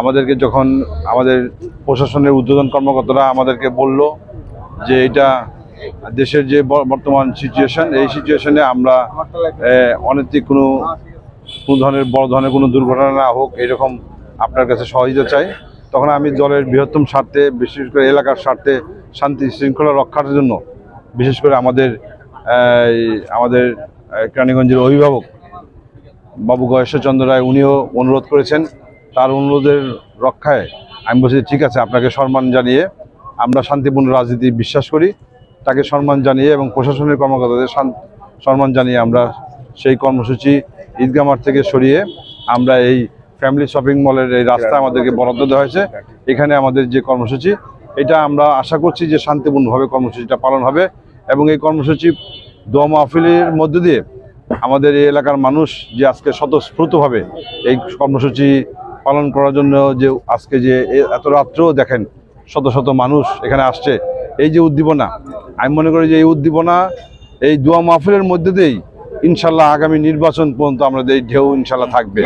আমাদেরকে যখন আমাদের প্রশাসনের উদ্বোধন কর্মকর্তারা আমাদেরকে বলল যে এটা দেশের যে বর্তমান সিচুয়েশন এই সিচুয়েশনে আমরা অনৈতিক কোনো কোনো ধরনের, বড় ধরনের কোনো দুর্ঘটনা না হোক, এরকম আপনার কাছে সহযোগিতা চাই। তখন আমি দলের বৃহত্তম স্বার্থে, বিশেষ করে এলাকার স্বার্থে শান্তি শৃঙ্খলা রক্ষার জন্য, বিশেষ করে আমাদের আমাদের কেরানীগঞ্জের অভিভাবক বাবু গয়েশ্বরচন্দ্র রায়, উনিও অনুরোধ করেছেন তার অনুরোধের রক্ষায় আমি বলছি ঠিক আছে, আপনাকে সম্মান জানিয়ে আমরা শান্তিপূর্ণ রাজনীতি বিশ্বাস করি। তাকে সম্মান জানিয়ে এবং প্রশাসনের কর্মকর্তাদের সম্মান জানিয়ে আমরা সেই কর্মসূচি ঈদগাহ মাঠ থেকে সরিয়ে আমরা এই ফ্যামিলি শপিং মলের এই রাস্তা আমাদেরকে বরাদ্দ দেওয়া হয়েছে। এখানে আমাদের যে কর্মসূচি, এটা আমরা আশা করছি যে শান্তিপূর্ণভাবে কর্মসূচিটা পালন হবে এবং এই কর্মসূচি দোয়া মাহফিলের মধ্য দিয়ে আমাদের এই এলাকার মানুষ যে আজকে স্বতঃস্ফূর্তভাবে এই কর্মসূচি পালন করার জন্য যে আজকে যে এত রাত্রেও দেখেন শত শত মানুষ এখানে আসছে, এই যে উদ্দীপনা, আমি মনে করি যে এই উদ্দীপনা, এই দোয়া মাহফিলের মধ্যে দিয়েই ইনশাল্লাহ আগামী নির্বাচন পর্যন্ত আমাদের এই ঢেউ ইনশাল্লাহ থাকবে।